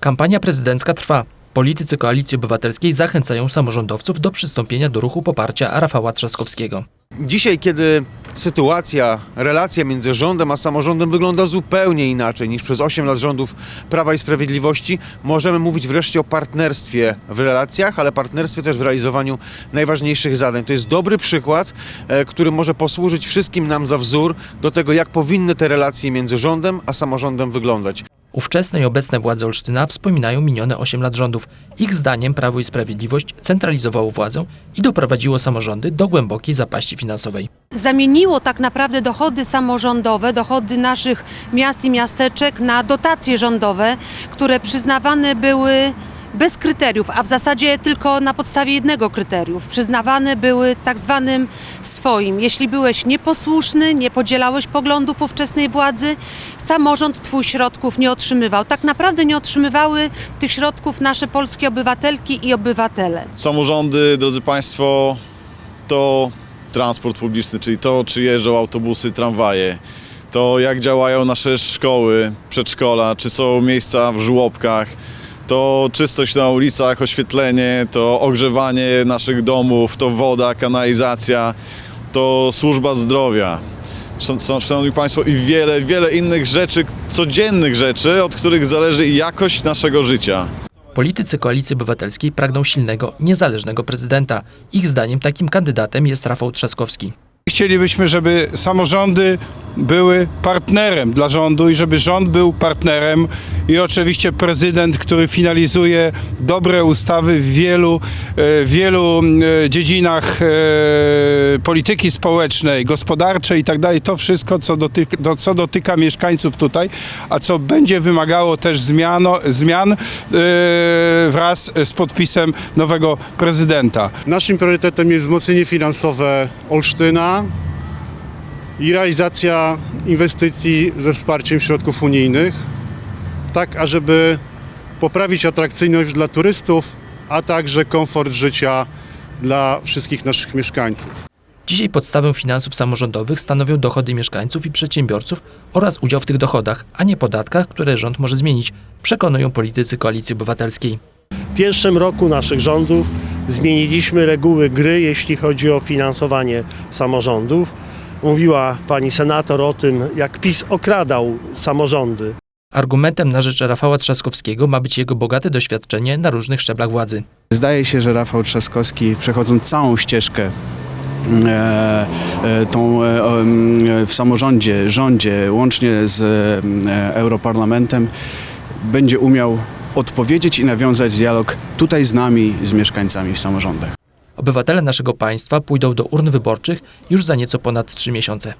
Kampania prezydencka trwa. Politycy Koalicji Obywatelskiej zachęcają samorządowców do przystąpienia do ruchu poparcia Rafała Trzaskowskiego. Dzisiaj, kiedy sytuacja, relacja między rządem a samorządem wygląda zupełnie inaczej niż przez 8 lat rządów Prawa i Sprawiedliwości, możemy mówić wreszcie o partnerstwie w relacjach, ale partnerstwie też w realizowaniu najważniejszych zadań. To jest dobry przykład, e, który może posłużyć wszystkim nam za wzór do tego, jak powinny te relacje między rządem a samorządem wyglądać. Ówczesne i obecne władze Olsztyna wspominają minione 8 lat rządów. Ich zdaniem Prawo i Sprawiedliwość centralizowało władzę i doprowadziło samorządy do głębokiej zapaści finansowej. zamieniło tak naprawdę dochody samorządowe, dochody naszych miast i miasteczek na dotacje rządowe, które przyznawane były bez kryteriów, a w zasadzie tylko na podstawie jednego kryteriów. Przyznawane były tak zwanym swoim. Jeśli byłeś nieposłuszny, nie podzielałeś poglądów ówczesnej władzy, samorząd twój środków nie otrzymywał. Tak naprawdę nie otrzymywały tych środków nasze polskie obywatelki i obywatele. Samorządy, drodzy Państwo, to transport publiczny, czyli to, czy jeżdżą autobusy, tramwaje, to jak działają nasze szkoły, przedszkola, czy są miejsca w żłobkach, to czystość na ulicach, oświetlenie, to ogrzewanie naszych domów, to woda, kanalizacja, to służba zdrowia. Szan- szan- Szanowni Państwo, i wiele, wiele innych rzeczy, codziennych rzeczy, od których zależy jakość naszego życia. Politycy Koalicji Obywatelskiej pragną silnego, niezależnego prezydenta. Ich zdaniem takim kandydatem jest Rafał Trzaskowski. Chcielibyśmy, żeby samorządy były partnerem dla rządu i żeby rząd był partnerem i oczywiście prezydent, który finalizuje dobre ustawy w wielu, e, wielu e, dziedzinach e, polityki społecznej, gospodarczej i tak dalej. To wszystko, co dotyka, do, co dotyka mieszkańców tutaj, a co będzie wymagało też zmiano, zmian wraz z podpisem nowego prezydenta. Naszym priorytetem jest wzmocnienie finansowe Olsztyna i realizacja inwestycji ze wsparciem środków unijnych, tak ażeby poprawić atrakcyjność dla turystów, a także komfort życia dla wszystkich naszych mieszkańców. Dzisiaj podstawę finansów samorządowych stanowią dochody mieszkańców i przedsiębiorców oraz udział w tych dochodach, a nie podatkach, które rząd może zmienić, przekonują politycy Koalicji Obywatelskiej. W pierwszym roku naszych rządów zmieniliśmy reguły gry, jeśli chodzi o finansowanie samorządów. Mówiła pani senator o tym, jak PiS okradał samorządy. Argumentem na rzecz Rafała Trzaskowskiego ma być jego bogate doświadczenie na różnych szczeblach władzy. Zdaje się, że Rafał Trzaskowski, przechodząc całą ścieżkę e, e, tą e, w samorządzie, rządzie, łącznie z e, Europarlamentem, będzie umiał odpowiedzieć i nawiązać dialog tutaj z nami, z mieszkańcami w samorządach. Obywatele naszego państwa pójdą do urn wyborczych już za nieco ponad trzy miesiące.